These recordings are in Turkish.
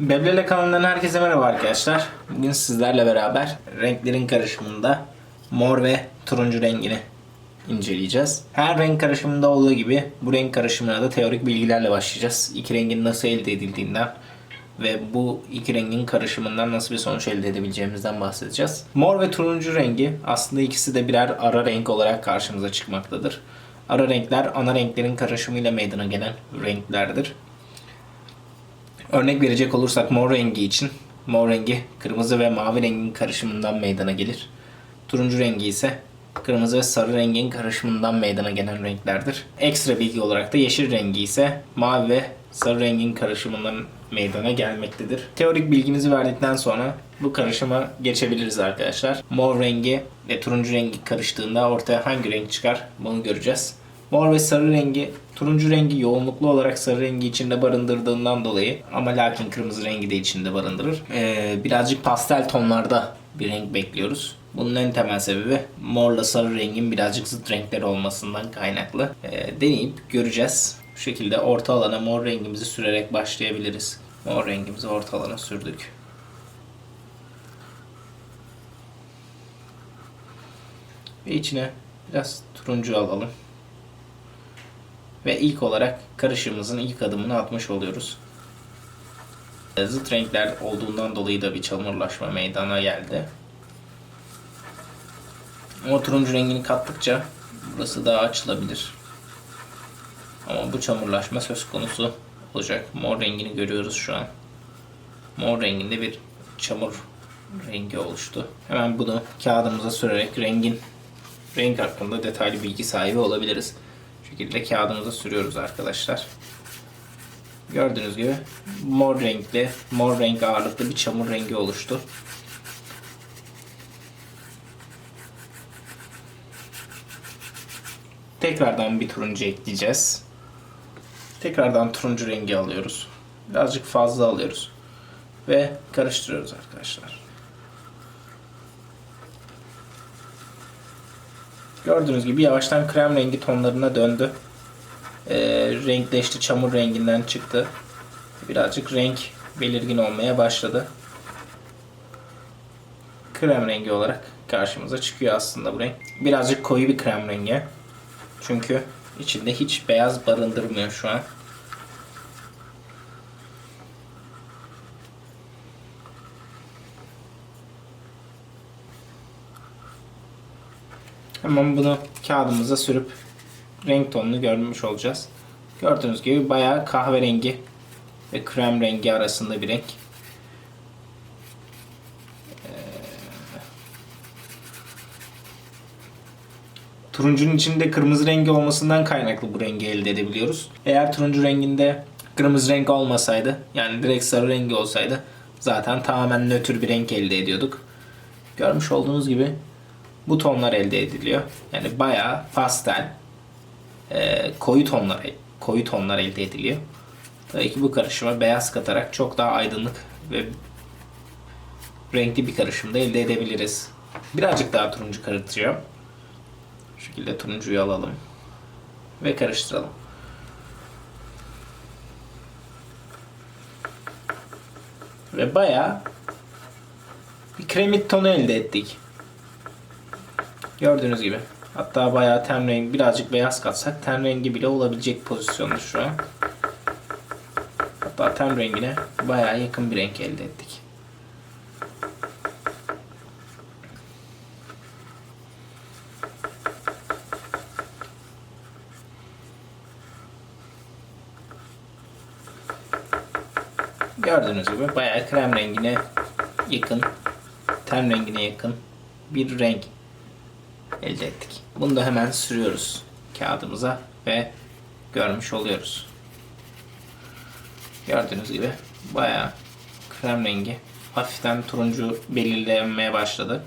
Beblele kanalından herkese merhaba arkadaşlar. Bugün sizlerle beraber renklerin karışımında mor ve turuncu rengini inceleyeceğiz. Her renk karışımında olduğu gibi bu renk karışımına da teorik bilgilerle başlayacağız. İki rengin nasıl elde edildiğinden ve bu iki rengin karışımından nasıl bir sonuç elde edebileceğimizden bahsedeceğiz. Mor ve turuncu rengi aslında ikisi de birer ara renk olarak karşımıza çıkmaktadır. Ara renkler ana renklerin karışımıyla meydana gelen renklerdir. Örnek verecek olursak mor rengi için mor rengi kırmızı ve mavi rengin karışımından meydana gelir. Turuncu rengi ise kırmızı ve sarı rengin karışımından meydana gelen renklerdir. Ekstra bilgi olarak da yeşil rengi ise mavi ve sarı rengin karışımından meydana gelmektedir. Teorik bilgimizi verdikten sonra bu karışıma geçebiliriz arkadaşlar. Mor rengi ve turuncu rengi karıştığında ortaya hangi renk çıkar bunu göreceğiz. Mor ve sarı rengi turuncu rengi yoğunluklu olarak sarı rengi içinde barındırdığından dolayı ama lakin kırmızı rengi de içinde barındırır. Ee, birazcık pastel tonlarda bir renk bekliyoruz. Bunun en temel sebebi morla sarı rengin birazcık zıt renkler olmasından kaynaklı. Ee, deneyip göreceğiz. Bu şekilde orta alana mor rengimizi sürerek başlayabiliriz. Mor rengimizi orta alana sürdük. Ve içine biraz turuncu alalım. Ve ilk olarak karışımımızın ilk adımını atmış oluyoruz. Zıt renkler olduğundan dolayı da bir çamurlaşma meydana geldi. Ama turuncu rengini kattıkça burası daha açılabilir. Ama bu çamurlaşma söz konusu olacak. Mor rengini görüyoruz şu an. Mor renginde bir çamur rengi oluştu. Hemen bunu kağıdımıza sürerek rengin renk hakkında detaylı bilgi sahibi olabiliriz. Şekilde kağıdımıza sürüyoruz arkadaşlar. Gördüğünüz gibi mor renkli, mor renk ağırlıklı bir çamur rengi oluştu. Tekrardan bir turuncu ekleyeceğiz. Tekrardan turuncu rengi alıyoruz. Birazcık fazla alıyoruz. Ve karıştırıyoruz arkadaşlar. Gördüğünüz gibi yavaştan krem rengi tonlarına döndü. Ee, renkleşti, çamur renginden çıktı. Birazcık renk belirgin olmaya başladı. Krem rengi olarak karşımıza çıkıyor aslında bu renk. Birazcık koyu bir krem rengi. Çünkü içinde hiç beyaz barındırmıyor şu an. Hemen bunu kağıdımıza sürüp renk tonunu görmüş olacağız. Gördüğünüz gibi bayağı kahverengi ve krem rengi arasında bir renk. Ee, Turuncunun içinde kırmızı rengi olmasından kaynaklı bu rengi elde edebiliyoruz. Eğer turuncu renginde kırmızı renk olmasaydı yani direkt sarı rengi olsaydı zaten tamamen nötr bir renk elde ediyorduk. Görmüş olduğunuz gibi bu tonlar elde ediliyor. Yani bayağı pastel, e, koyu tonlar koyu tonlar elde ediliyor. Tabii ki bu karışıma beyaz katarak çok daha aydınlık ve renkli bir karışım da elde edebiliriz. Birazcık daha turuncu karıştıracağım. Şu şekilde turuncuyu alalım ve karıştıralım. Ve bayağı bir kremit tonu elde ettik. Gördüğünüz gibi. Hatta bayağı ten rengi birazcık beyaz katsak ten rengi bile olabilecek pozisyonda şu an. Hatta ten rengine bayağı yakın bir renk elde ettik. Gördüğünüz gibi bayağı krem rengine yakın, ten rengine yakın bir renk elde ettik. Bunu da hemen sürüyoruz kağıdımıza ve görmüş oluyoruz. Gördüğünüz gibi bayağı krem rengi hafiften turuncu belirlenmeye başladı.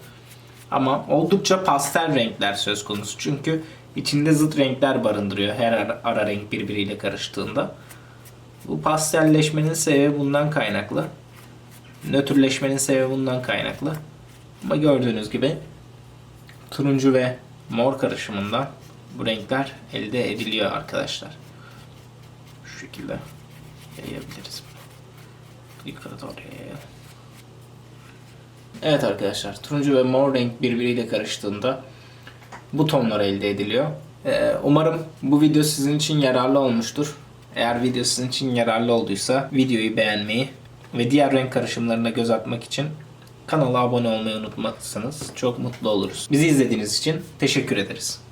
Ama oldukça pastel renkler söz konusu. Çünkü içinde zıt renkler barındırıyor her ara, ara renk birbiriyle karıştığında. Bu pastelleşmenin sebebi bundan kaynaklı. Nötrleşmenin sebebi bundan kaynaklı. Ama gördüğünüz gibi turuncu ve mor karışımından bu renkler elde ediliyor arkadaşlar. Şu şekilde yayabiliriz. yukarı doğru. Evet arkadaşlar turuncu ve mor renk birbiriyle karıştığında bu tonlar elde ediliyor. Ee, umarım bu video sizin için yararlı olmuştur. Eğer video sizin için yararlı olduysa videoyu beğenmeyi ve diğer renk karışımlarına göz atmak için kanala abone olmayı unutmazsanız çok mutlu oluruz. Bizi izlediğiniz için teşekkür ederiz.